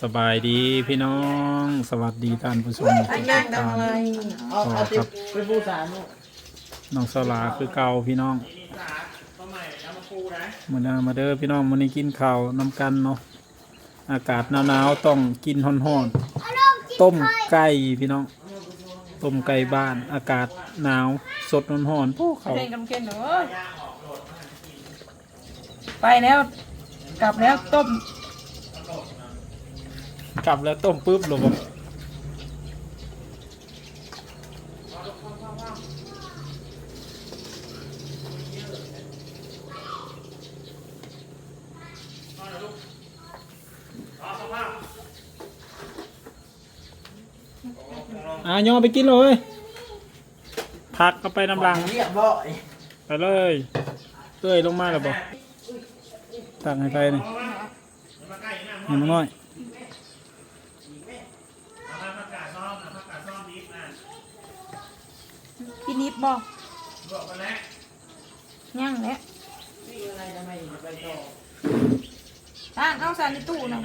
สบายดีพี่น้อง สวัสดีท่านผู้ชมทุกท่านเอาเอาติดไปบูสานุน้องสลาคือเก่าพี่น้องมาเด้อมาเด้อพี่น้องมื้อนี้กินข้าวน้ำกันเนาะอากาศหนาวๆต้องกินร้อนๆต้มไก่พี่น้องต้มไก่บ้าน อากาศหนาวสดร้อนๆโอ้เขาเพลงกเกนหนูเอ้ยไปแล้วกลับแล้วต้ม กลับแล้วต้มปุ๊บหรอบ่อะย่อไปกินเลยพักเข้าไปน้ำลัง เรียบร้อยไปเลยเต้ยลงมาแล้วบ่ตักให้ไปนี่ให้มันน้อย กินนิดบ่ย่างแล้วอ่านเอาใส่ในตู้หน่อย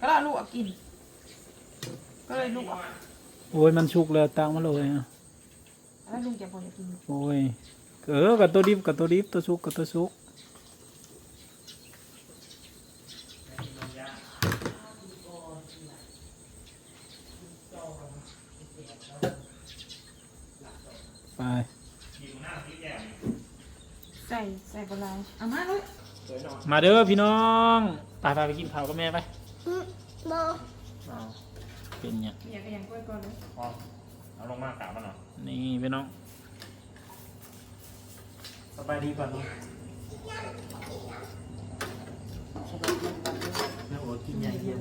ก็ได้ลูกเอากิน ก็เลยลูกเอาโอ้ยมันชุกแล้วตักมาเลยอะแล้วลุงจะพอจะกิน โอ้ยเออกับตัวดิบกับตัวดิบตัวชุกกับตัวชุกไป ใส่ใส่ปลาไหลเอามาลูก มาเด้อพี่น้องไปไปไปกินข้าวกับแม่ไปบออ้าวเป็นเนี่ยงอยากอย่างกล้วยก่อนเลยเอาลงมากราบมันหน่อยนี่พี่น้องสบายดีก่อนเนาะแล้วโอ้กินใหญ่เย็น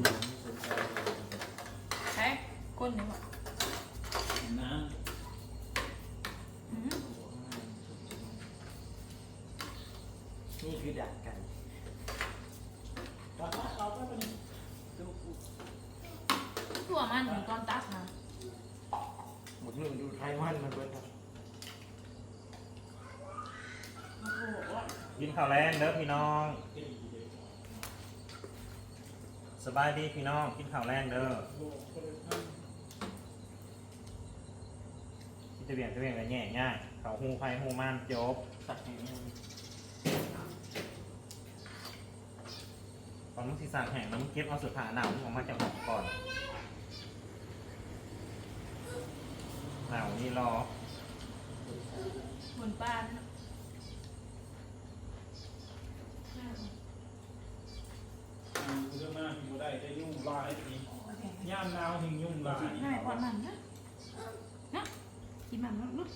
ใช่ก้นหนึ่งอะนะนี่คือดักไก่ ตัวมันเหมือนตอนตักนะหมดเรื่องดูไทยมันมันเบิดครับกินข้าวแรงเด้อพี่น้อง สบายดีพี่น้อง กินข้าวแรงเด้อกินตะเบียงตะเบียงกันแง่ง่ายเขาหูไฟหูม่านจบตักให้มันตอนมึงสิสั่งแห้งแล้วมึงเก็บเอาเสื้อผ้าหนาวมึงออกมาจากห้องก่อนหนาวนี่รอ บนป้านเรื่องมากที่บ่ได้ได้ยุ่งลายทีย่ามหนาวหิงยุ่งลายง่ายกว่ามันนะนะกินมันลูกลูก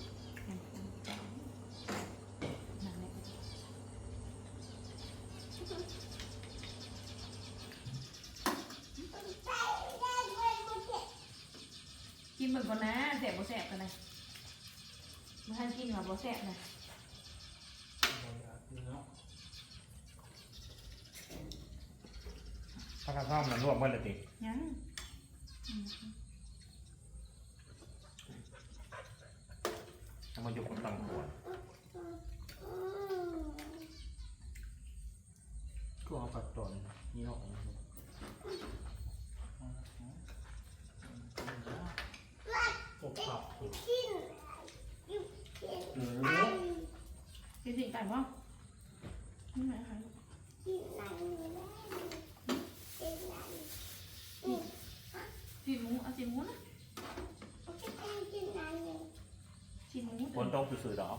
กินเหมือนกันนะ แสบบ่แสบกันนะมาท่านกินว่าบ่แสบนะถ้ากระท่อมมันรวบเมื่อไรติยังถ้ามันอยู่บนตังขวดก็เอาปัดตอนนี่เนาะ ปกขับ กินสิ่งต่างบ่นี่ไหนคะสีหมูเอาสีหมูนะสีหมู บนโต๊ะสื่อๆดอก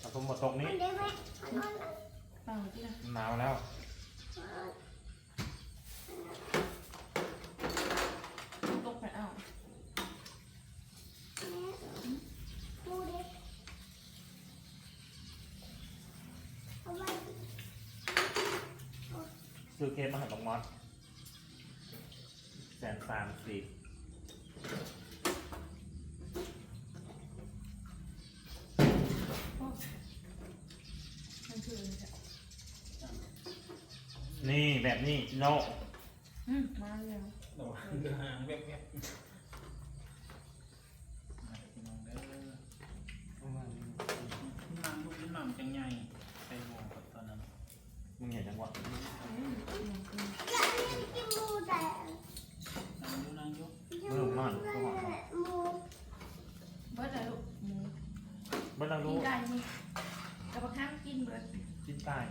ถ้าผมบนโต๊ะนี้ เปล่าที่นะ หนาวแล้ว ตกไปเอา ซื้อเค้กมาให้น้องมอสแสนสามสี่มันคืออะไรเนี่ยนี่แบบนี้โนอืมมาแล้วเดี๋ยวเรือหางแวบๆมาพี่น้องเด้อน้ำลูกน้ำจัง มึงเห็นจังหวะมึงลงมาหรือกูหอมเบิร์ดเลยลูกหมูมึงลังกิรู้นได้นี่กับบักข้างกินเบิร์ดกินตาย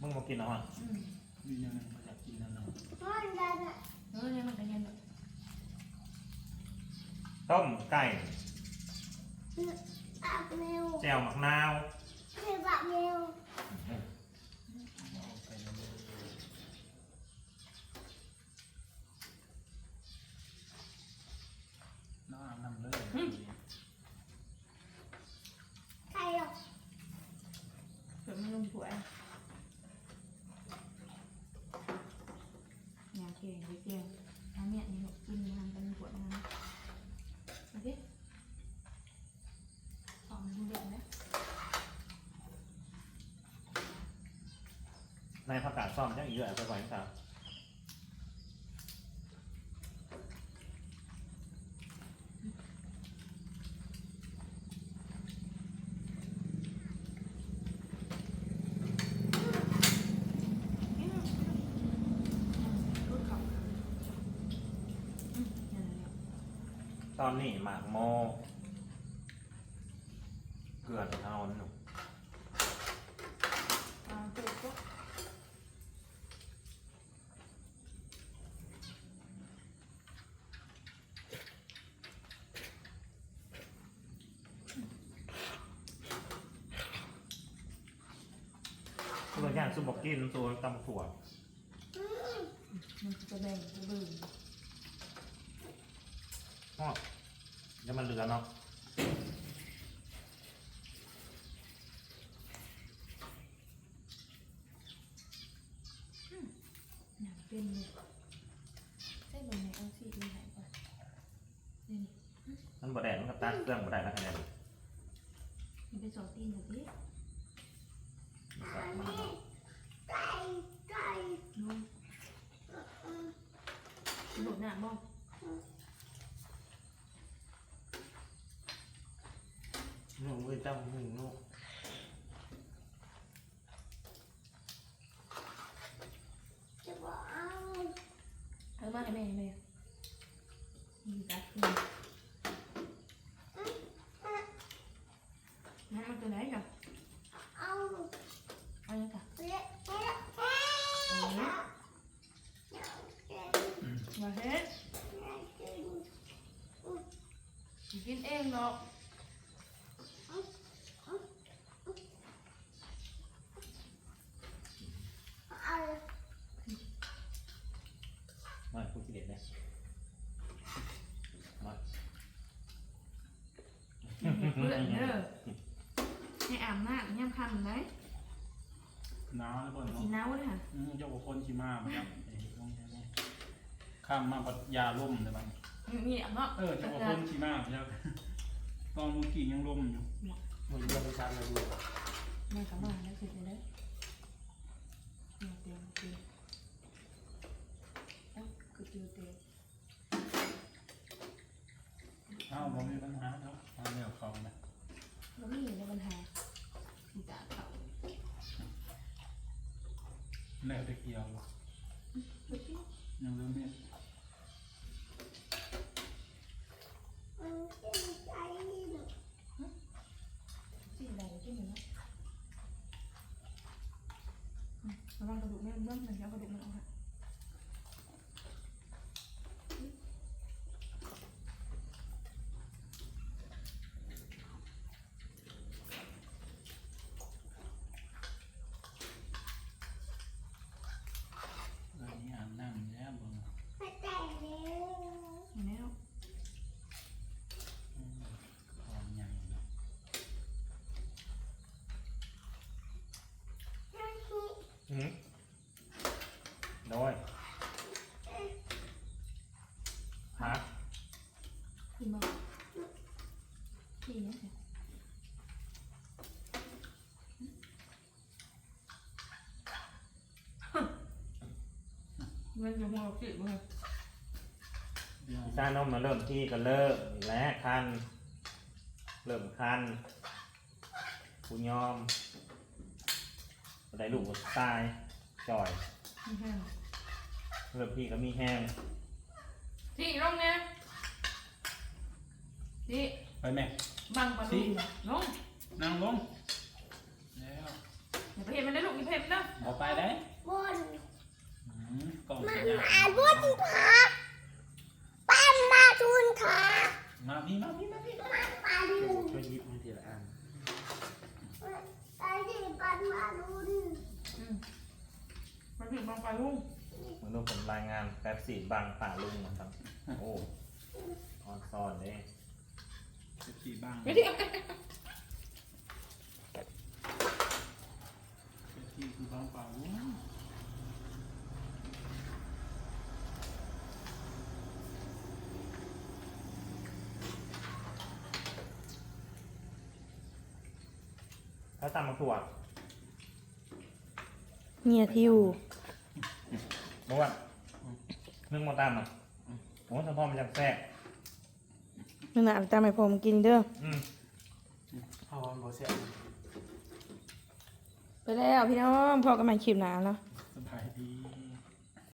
มึงมากินแล้วอะอืมมีแนวนึงอยากกินแนวนึงเออเนี่ยมันก็เย็นต้มไก่แจ่วหมักนาว Bye. ในผักกาดซ่อมยังอีกเยอะไปกว่านี้ครับตอนนี้หมากโม เกลือเอาหนู อ่าตัวก็ ตัวอย่างซุปบอกกินตัวตำถั่วมันจะแบ่งจะบึ้งทอดแล้วมันเหลือเนาะหนังเป็นเลยใช่บนไหนเอาสีดูหายก่อนนี่มันบดแดดมันกับตาเครื่องบดแดดแล้วคะแนนมันเป็นสองตีนแบบนี้นุ่ม หนุนหนาบ้องหนูมือจ้ำหนึ่งลูกเออมาให้แม่ให้แม่มีกัดขึ้นนั่นมันตัวไหนจ้ะเอายังค่ะเออ มาเฮ็ดกินเองเนาะมาพูดที่เด็ดเลยมาเพื่อนเด้อให้อาบน้ำย่ำคำไหมหนาวแล้วเพิ่นสีเนาะน้าวเลยค่ะอืมเจ้าของคนชิมาบ่ครับเอ้ยลองแค่นี้ ข้ามมาปัดยาล่มเลยบ้างมีอะเนาะเออเจ้าของคนชิมาบ่ครับตอนเมื่อกี้ยังล่มอยู่มันเยอะไปชั้นเลยดูแม่กลับมาแล้วเสร็จเลยเด้อเดี๋ยวเตรียมเตรียมเอ้าคือเตรียมเตรียมเอ้าผมมีปัญหาแล้วมาเร็วเขานะแล้วไม่อยู่ในปัญหามีตาเขาแนวตะเกียวเมื่อกี้ยังเริ่มเนี่ย สีอะไรที่หนึ่งนะ อืมระวังกระดูกไม่เริ่มมันแล้วกระดูกมันออกค่ะ เรื่องนี้อ่านน้ำแล้วเบิ่ง เห็นไหมลูก อืมความใหญ่เนาะ อืมโดยฮัก กินบ้างกินเนี่ยสิ เงินอยู่หัวจิ๋วเลยเดี๋ยวพิซซ่านมมาเริ่มที่ก็เริ่มอีกแล้วคัน เริ่มคันกูยอมได้ลูกตายจ่อย ไม่แห้งเริ่มที่ก็มีแห้งที่ร่องเนี่ยที่ไปแม่ บังปลาดุกน้องนั่งลงแล้วอย่าไปเห็นมันได้ลูกอย่าไปเห็นมันเด้อ บอกไปได้บนอืมกล่ อาสัญญาณมาบนขาปั้นมาทุนขามาพี่มาพี่มาพี่มาปลาดุนช่วยยิบให้ทีละอันไอ้ที่ปันมาดุนมันถึงบางปลาลุงมันดูผมรายงานแป๊บสีบางป่าลุงนะครับ โอ้ออนซอนเด้สีบาง ไม่ได้ ที่คือบางเปล่า ถ้าตำมะถั่วเมียทิวเมื่อวันนึ่งมาตามอะโอ้สะพอมันจะแซ่บนั่นน่ะเอาตามให้ผมกินเด้ออืมพ่อมันบ่เสียไปแล้วพี่น้องพ่อก็มาคลิปหนาเนาะ